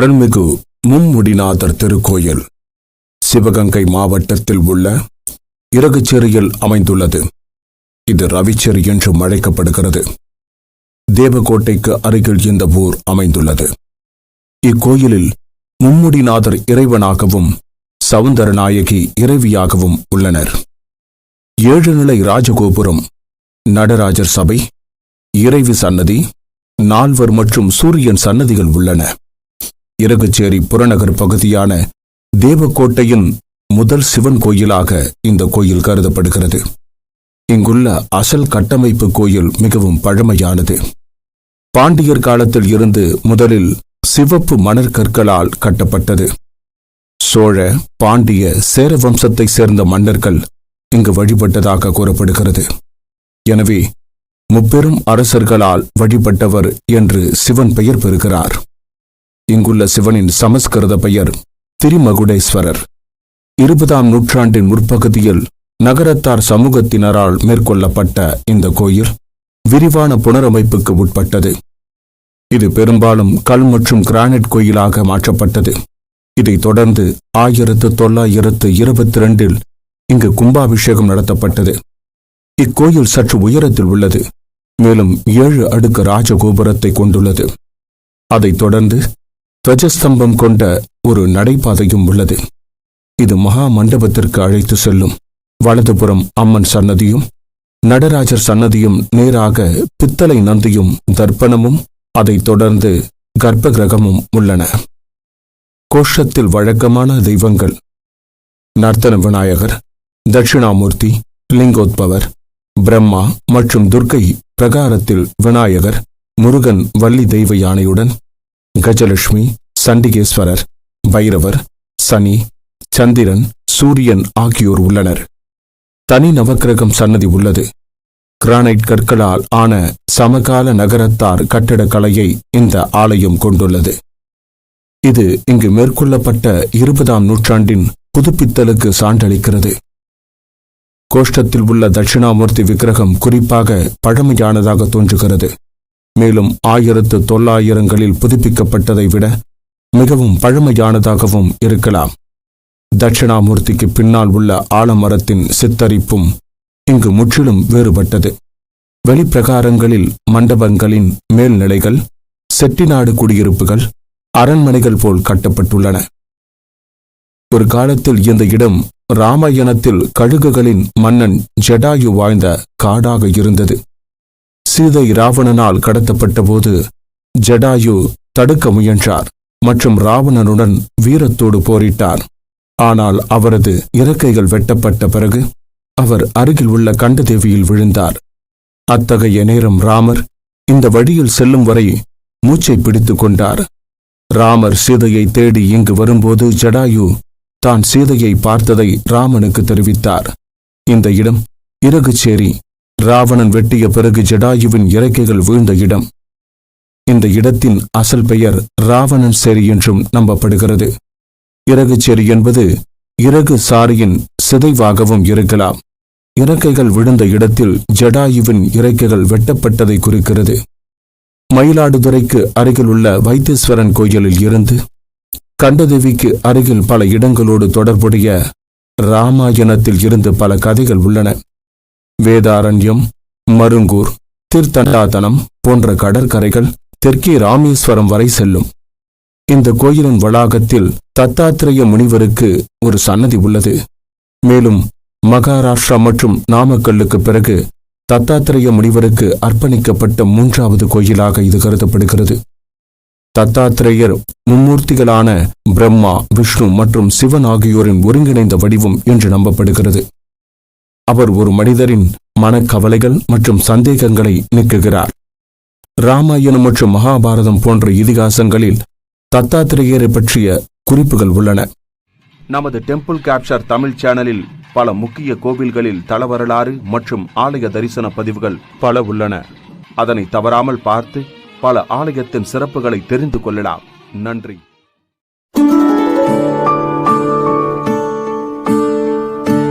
அருள்மிகு மும்முடிநாதர் திருக்கோயில் சிவகங்கை மாவட்டத்தில் உள்ள இறகுச்சேரியில் அமைந்துள்ளது. இது ரவிச்சேரி என்றும் அழைக்கப்படுகிறது. தேவகோட்டைக்கு அருகில் இந்த ஊர் அமைந்துள்ளது. இக்கோயிலில் மும்முடிநாதர் இறைவனாகவும் சவுந்தரநாயகி இறைவியாகவும் உள்ளனர். ஏழு நிலை ராஜகோபுரம் நடராஜர் சபை இறைவி சன்னதி நால்வர் மற்றும் சூரியன் சன்னதிகள் உள்ளன. இறகுச்சேரி புறநகர் பகுதியான தேவக்கோட்டையின் முதல் சிவன் கோயிலாக இந்த கோயில் கருதப்படுகிறது. இங்குள்ள அசல் கட்டமைப்பு கோயில் மிகவும் பழமையானது. பாண்டியர் காலத்தில் இருந்து முதலில் சிவப்பு மணற்கற்களால் கட்டப்பட்டது. சோழ பாண்டிய சேர வம்சத்தைச் சேர்ந்த மன்னர்கள் இங்கு வழிபட்டதாக கூறப்படுகிறது. எனவே முப்பெரும் அரசர்களால் வழிபட்டவர் என்று சிவன் பெயர் பெறுகிறார். இங்குள்ள சிவனின் சமஸ்கிருத பெயர் திரிமகுடேஸ்வரர். இருபதாம் நூற்றாண்டின் முற்பகுதியில் நகரத்தார் சமூகத்தினரால் மேற்கொள்ளப்பட்ட இந்த கோயில் விரிவான புனரமைப்புக்கு உட்பட்டது. இது பெரும்பாலும் கல் மற்றும் கிரானைட் கோயிலாக மாற்றப்பட்டது. இதைத் தொடர்ந்து ஆயிரத்து தொள்ளாயிரத்து இருபத்தி ரெண்டில் இங்கு கும்பாபிஷேகம் நடத்தப்பட்டது. இக்கோயில் சற்று உயரத்தில் உள்ளது மேலும் ஏழு அடுக்கு ராஜகோபுரத்தை கொண்டுள்ளது. அதைத் தொடர்ந்து துவஜஸ்தம்பம் கொண்ட ஒரு நடைபாதையும் உள்ளது. இது மகா மண்டபத்திற்கு அழைத்து செல்லும். வலதுபுறம் அம்மன் சன்னதியும் நடராஜர் சன்னதியும் நேராக பித்தளை நந்தியும் தர்ப்பணமும் அதைத் தொடர்ந்து கர்ப்ப கிரகமும் உள்ளன. கோஷத்தில் வழக்கமான தெய்வங்கள். நர்த்தன விநாயகர் தட்சிணாமூர்த்தி லிங்கோத்பவர் பிரம்மா மற்றும் துர்க்கை பிரகாரத்தில் விநாயகர் முருகன் வள்ளி தெய்வ யானையுடன் கஜலட்சுமி சண்டிகேஸ்வரர் பைரவர் சனி சந்திரன் சூரியன் ஆகியோர் உள்ளனர். தனி நவக்கிரகம் சன்னதி உள்ளது. கிரானைட் கற்களால் ஆன சமகால நகரத்தார் கட்டடக்கலையை இந்த ஆலயம் கொண்டுள்ளது. இது இங்கு மேற்கொள்ளப்பட்ட இருபதாம் நூற்றாண்டின் புதுப்பித்தலுக்கு சான்றளிக்கிறது. கோஷ்டத்தில் உள்ள தட்சிணாமூர்த்தி விக்கிரகம் குறிப்பாக பழமையானதாக தோன்றுகிறது. மேலும் ஆயிரத்து தொள்ளாயிரங்களில் புதுப்பிக்கப்பட்டதை விட மிகவும் பழமையானதாகவும் இருக்கலாம். தட்சிணாமூர்த்திக்கு பின்னால் உள்ள ஆலமரத்தின் சித்தரிப்பும் இங்கு முற்றிலும் வேறுபட்டது. வெளிப்பிரகாரங்களில் மண்டபங்களின் மேல்நிலைகள் செட்டிநாடு குடியிருப்புகள் அரண்மனைகள் போல் கட்டப்பட்டுள்ளன. ஒரு காலத்தில் இந்த இடம் ராமாயணத்தில் கழுகுகளின் மன்னன் ஜடாயு வாழ்ந்த காடாக இருந்தது. சீதை ராவணனால் கடத்தப்பட்ட போது ஜடாயு தடுக்க முயன்றார் மற்றும் ராவணனுடன் வீரத்தோடு போரிட்டார். ஆனால் அவரது இறக்கைகள் வெட்டப்பட்ட பிறகு அவர் அருகில் உள்ள கண்டதேவியில் விழுந்தார். அத்தகைய நேரம் ராமர் இந்த வழியில் செல்லும் வரை மூச்சை பிடித்துக் கொண்டார். ராமர் சீதையை தேடி இங்கு வரும்போது ஜடாயு தான் சீதையை பார்த்ததை ராமனுக்கு தெரிவித்தார். இந்த இடம் இறகுச்சேரி ராவணன் வெட்டிய பிறகு ஜடாயுவின் இறக்கைகள் வீழ்ந்த இடம். இந்த இடத்தின் அசல் பெயர் ராவணன் சேரி என்றும் நம்பப்படுகிறது. இறகுச்சேரி என்பது இறகு சாரியின் சிதைவாகவும் இருக்கலாம். இறக்கைகள் விழுந்த இடத்தில் ஜடாயுவின் இறக்கைகள் வெட்டப்பட்டதை குறிக்கிறது. மயிலாடுதுறைக்கு அருகிலுள்ள வைத்தீஸ்வரன் கோயிலில் இருந்து கண்டதேவிக்கு அருகில் பல இடங்களோடு தொடர்புடைய ராமாயணத்தில் இருந்து பல கதைகள் உள்ளன. வேதாரண்யம் மருங்கூர் திருத்தண்டாதனம் போன்ற கடற்கரைகள் தெற்கே ராமேஸ்வரம் வரை செல்லும். இந்த கோயிலின் வளாகத்தில் தத்தாத்திரேய முனிவருக்கு ஒரு சன்னதி உள்ளது. மேலும் மகாராஷ்டிரா மற்றும் நாமக்கல்லுக்கு பிறகு தத்தாத்திரேய முனிவருக்கு அர்ப்பணிக்கப்பட்ட மூன்றாவது கோயிலாக இது கருதப்படுகிறது. தத்தாத்திரேயர் மும்மூர்த்திகளான பிரம்மா விஷ்ணு மற்றும் சிவன் ஆகியோரின் ஒருங்கிணைந்த வடிவம் என்று நம்பப்படுகிறது. அவர் ஒரு மனிதரின் மனக்கவலைகள் மற்றும் சந்தேகங்களை நீக்குகிறார். ராமாயணம் மற்றும் மகாபாரதம் போன்ற இதிகாசங்களில் தத்தாத்திரேயரை பற்றிய குறிப்புகள் உள்ளன. நமது டெம்பிள் கேப்சர் தமிழ் சேனலில் பல முக்கிய கோவில்களில் தலவரலாறு மற்றும் ஆலய தரிசன பதிவுகள் பல உள்ளன. அதனை தவறாமல் பார்த்து பல ஆலயத்தின் சிறப்புகளை தெரிந்து கொள்ளலாம். நன்றி.